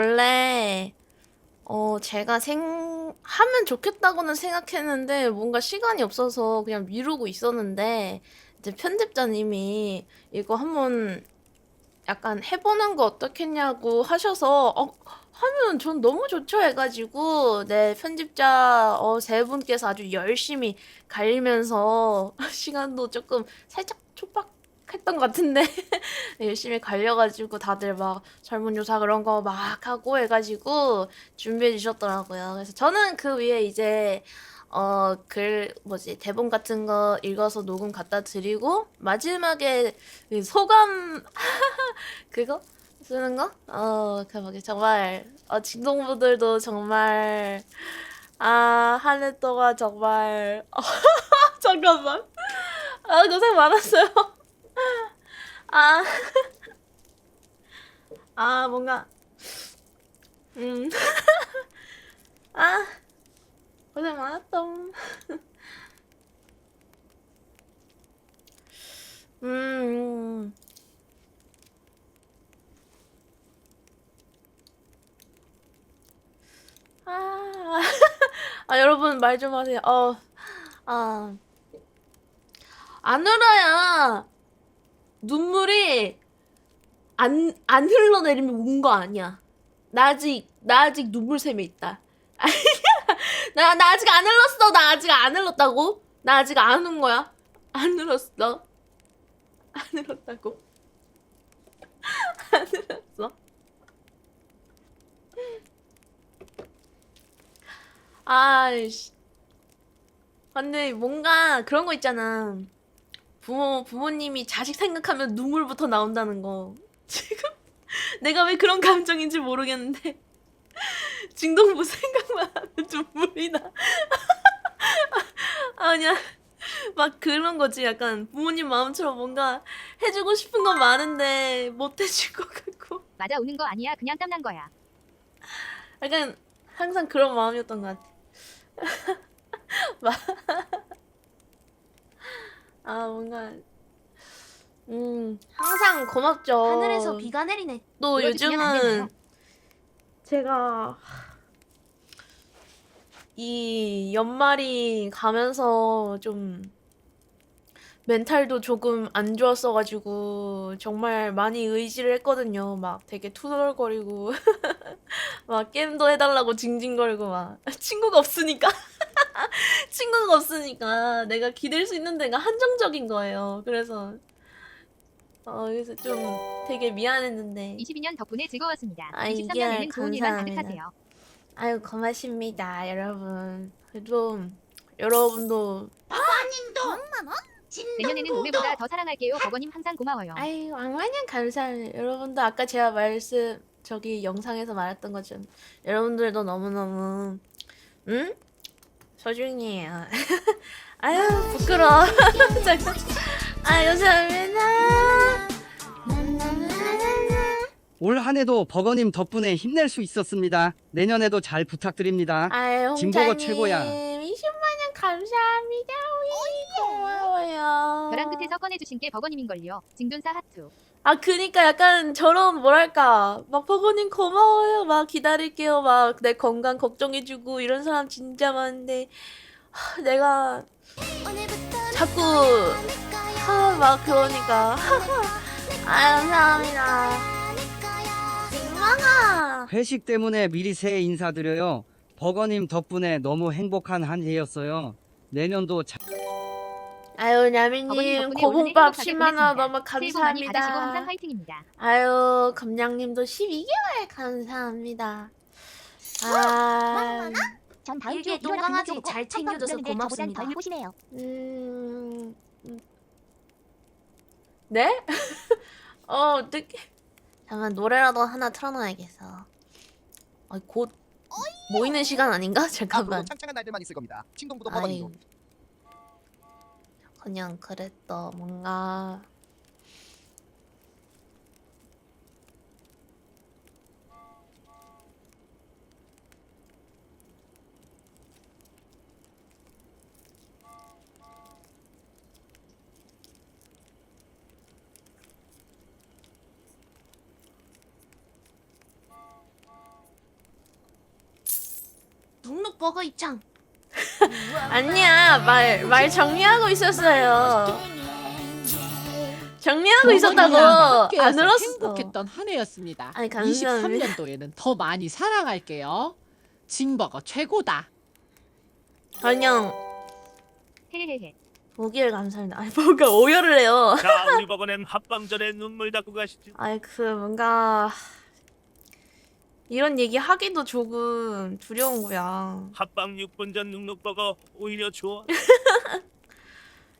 원래 어 제가 생 하면 좋겠다고는 생각했는데 뭔가 시간이 없어서 그냥 미루고 있었는데 이제 편집자님이 이거 한번 약간 해보는 거 어떻겠냐고 하셔서 어 하면 전 너무 좋죠 해가지고 네 편집자 어, 세 분께서 아주 열심히 갈리면서 시간도 조금 살짝 촉박 했던 것 같은데 열심히 갈려가지고 다들 막 설문조사 그런 거 막 하고 해가지고 준비해 주셨더라고요. 그래서 저는 그 위에 이제 어, 글, 뭐지, 대본 같은 거 읽어서 녹음 갖다 드리고, 마지막에 그 소감, 그거? 쓰는 거? 어, 그, 정말, 어, 진동부들도 정말, 아, 한 해 동안 정말, 어, 잠깐만. 아, 고생 많았어요. 아, 아, 뭔가, 음, 아, 고생 많았다. 음, 아, 아, 여러분 말 좀 하세요. 어, 아, 안 울어야 눈물이 안, 안 흘러내리면 운 거 아니야. 나 아직, 나 아직 눈물샘에 있다. 나, 나 아직 안 흘렀어. 나 아직 안 흘렀다고? 나 아직 안 운 거야. 안 흘렀어. 안 흘렀다고. 안 흘렀어. 아이씨. 근데 뭔가 그런 거 있잖아. 부모, 부모님이 자식 생각하면 눈물부터 나온다는 거. 지금 내가 왜 그런 감정인지 모르겠는데. 진동부 생각만 하면 눈물이 나. 아니야. 막 그런 거지. 약간 부모님 마음처럼 뭔가 해주고 싶은 건 많은데 못 해줄 것 같고. 맞아 우는 거 아니야 그냥 땀난 거야 약간 항상 그런 마음이었던 것 같아. 막- 아 뭔가 음 항상 고맙죠. 하늘에서 비가 내리네. 또 울어주시면 안 되나요? 요즘은 제가 이 연말이 가면서 좀 멘탈도 조금 안 좋았어가지고 정말 많이 의지를 했거든요. 막 되게 투덜거리고 막 게임도 해달라고 징징거리고 막 친구가 없으니까 친구가 없으니까 내가 기댈 수 있는 데가 한정적인 거예요. 그래서 어 그래서 좀 되게 미안했는데. 22년 덕분에 즐거웠습니다. 아, 23년에는 이게 좋은 일만 감사합니다. 가득하세요. 아유 고맙습니다 여러분. 그래도 여러분도 내년에는 올해보다 더 사랑할게요 버거님. 항상 고마워요. 아유 왕마냥 감사합니다 여러분도 아까 제가 말씀 저기 영상에서 말했던 것처럼 여러분들도 너무너무 응? 소중해요 아유 부끄러워 잠깐. 아 감사합니다 올 한해도 버거님 덕분에 힘낼 수 있었습니다. 내년에도 잘 부탁드립니다. 아유 진보가 홍자님 최고야. 20만원 감사합니다. 우이 고마워요. 벼랑 끝에서 꺼내주신 게 버거님인걸요. 징돈사 하투 아, 그니까 약간 저런 뭐랄까 막 버거님 고마워요. 막 기다릴게요. 막 내 건강 걱정해주고 이런 사람 진짜 많은데 하, 내가 자꾸 하, 막 그러니까. 아 감사합니다. 민망아. 회식 때문에 미리 새해 인사드려요. 버거님 덕분에 너무 행복한 한 해였어요. 내년도 잘 아유 올한해 고봉밥 행복하게 10만원 보냈습니다. 너무 감사합니다 화이팅입니다 아유 검량님도 12개월 감사합니다 아 전 다음 주에 일어나 똥강아지 빈잘 챙겨줘서 고맙습니다. 덜. 음, 음. 네? 어, 어떻게? 잠깐 노래라도 하나 틀어놔야겠어. 아, 곧 모이는 시간 아닌가? 앞으로 잠깐만. 창창한 날들만 있을 겁니다. 친동부도 아이, 버거님도. 그냥 그랬어. 뭔가 눅눅 버거 입장. 아니야 말 말 정리하고 있었어요. 정리하고 있었다고 안 들었어. 행복했던 한 해였습니다. 아니, 감사합니다. 23년도에는 더 많이 사랑할게요. 징버거 최고다. 헤헤헤. 보기를 감사합니다. 아니 뭔가 오열을 해요. 자, 우리 버거는 합방 전에 눈물 닦고 가시죠. 아이 그 뭔가 이런 얘기 하기도 조금 두려운 거야. 합방 6분 전 눅눅버거 오히려 좋아.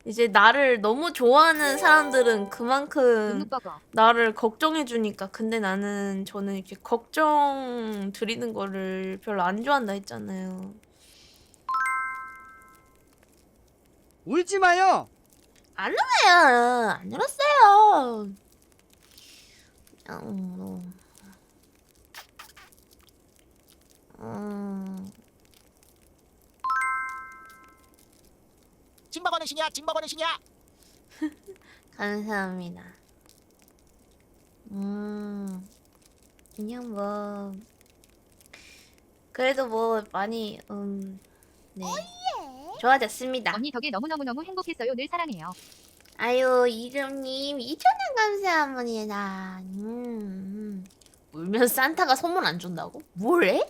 이제 나를 너무 좋아하는 사람들은 그만큼. 나를 걱정해 주니까 근데 나는 저는 이렇게 걱정 드리는 거를 별로 안 좋아한다 했잖아요. 울지 마요. 안 울어요. 안 울었어요. 음, 뭐. 음, 징버거는 신이야 징버거는 신이야 감사합니다. 음, 그냥 뭐 그래도 뭐 많이 음, 네 좋아졌습니다. 언니 덕에 너무너무너무 행복했어요. 늘 사랑해요. 아유 이름님 2천원 감사합니다. 음, 음. 울면 산타가 선물 안 준다고? 뭐래?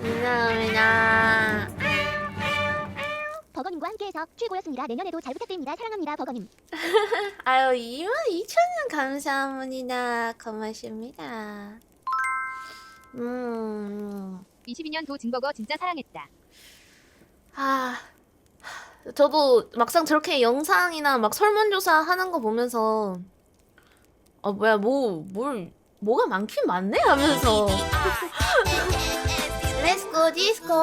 감사합니다. 버거님과 함께해서 최고였습니다. 내년에도 잘 부탁드립니다. 사랑합니다, 버거님. 아유 2만 2천원 감사합니다. 고맙습니다. 음. 22년도 징버거 진짜 사랑했다. 아, 저도 막상 저렇게 영상이나 막 설문조사 하는 거 보면서 어 뭐야 뭐 뭘 뭐가 많긴 많네? 하면서. 렛츠고 디스코.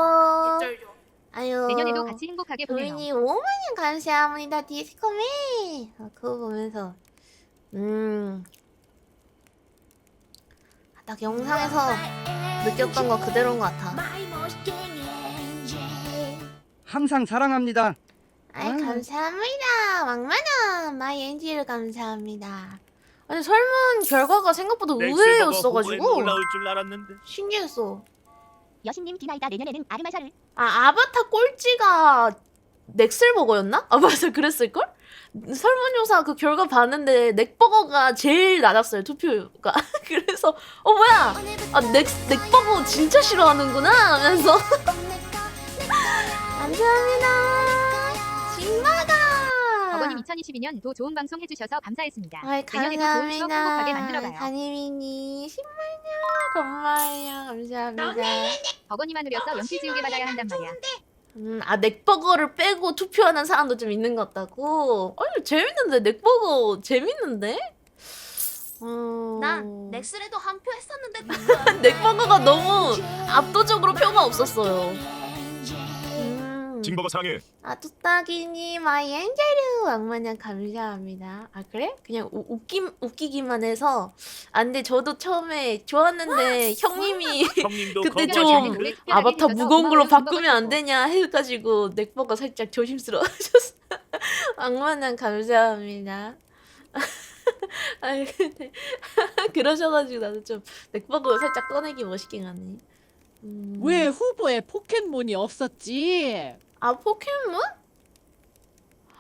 아유. 내년에도 같이 행복하게 보내요. 도인이 5만원 감사합니다 디스코맨 어, 그거 보면서. 음 딱 영상에서 느꼈던 거 그대로인 것 같아. 항상 사랑합니다. 아이 아유. 감사합니다. 왕만원 마이 엔지를 감사합니다. 아니 설문 결과가 생각보다 의외였어가지고 올라올 줄 알았는데. 신기했어. 여신님 디나이다 내년에는 아르마샤를. 아 아바타 꼴찌가 넥슬버거였나? 아 맞아 그랬을걸? 설문조사 그 결과 봤는데 넥버거가 제일 낮았어요 투표가 그래서 어 뭐야 아 넥, 넥버거 진짜 싫어하는구나 하면서 감사합니다 버거님 2022년 도 좋은 방송 해주셔서 감사했습니다. 아이 내년에도 좋은 추억 행복하게 만들어가요. 감사합니다. 다니미니 10만요 고마워요 감사합니다. 버거님만 누려서 연필 지우개 받아야 한단 말이야. 음, 아 넥버거를 빼고 투표하는 사람도 좀 있는 것 같다고. 아니 재밌는데 넥버거 재밌는데? 어... 난 넥슬에도 한 표 했었는데. 넥버거가 너무 압도적으로 표가 없었어요. 음. 징버거 사랑해. 아 뚜따기님 아이 엔젤루 왕마냥 감사합니다. 아 그래? 그냥 우, 웃기, 웃기기만 해서 아 근데 저도 처음에 좋았는데 형님이 형님도 그때 좀 아바타 무거운 걸로 바꾸면 안 되냐 해가지고 넥버가 살짝 조심스러워졌어. 왕마냥 감사합니다. 아니 근데 그러셔가지고 나도 좀 넥버거 살짝 꺼내기 멋있긴 하네. 음. 왜 후보에 포켓몬이 없었지? 아 포켓몬?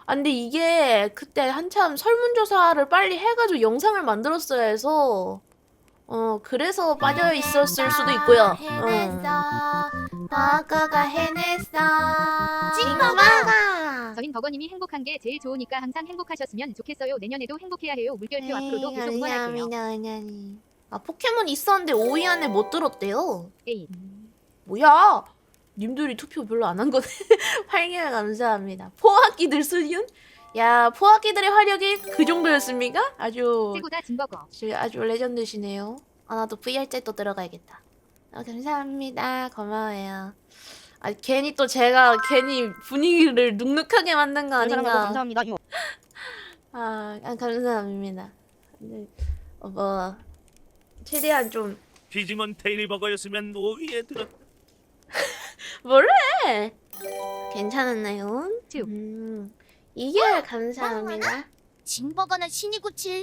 아 근데 이게 그때 한참 설문조사를 빨리 해가지고 영상을 만들었어야 해서 어 그래서 빠져 있었을 수도 있고요. 해냈어, 버거가 해냈어, 징버가. 저흰 버거님이 행복한 게 제일 좋으니까 항상 행복하셨으면 좋겠어요. 내년에도 행복해야 해요. 물결표 앞으로도 계속 응원할게요. 아 포켓몬 있었는데 5위 안에 못 들었대요. 에이. 뭐야? 님들이 투표 별로 안 한 거네. 활개를 감사합니다. 포악기들 수준? 야 포악기들의 화력이 그 정도였습니까? 아주 최고다. 지금 아주 레전드시네요. 아 나도 VR 또 들어가야겠다. 아 감사합니다. 고마워요. 아 괜히 또 제가 괜히 분위기를 눅눅하게 만든 거 아닌가? 감사합니다. 아, 아 감사합니다. 근데 어, 뭐 최대한 좀 디지몬 테일리 버거였으면 5위에 들었. 뭐래? 괜찮았나요? 쭉. 음, 이게 감사합니다. 징버거는 신이고 진리야.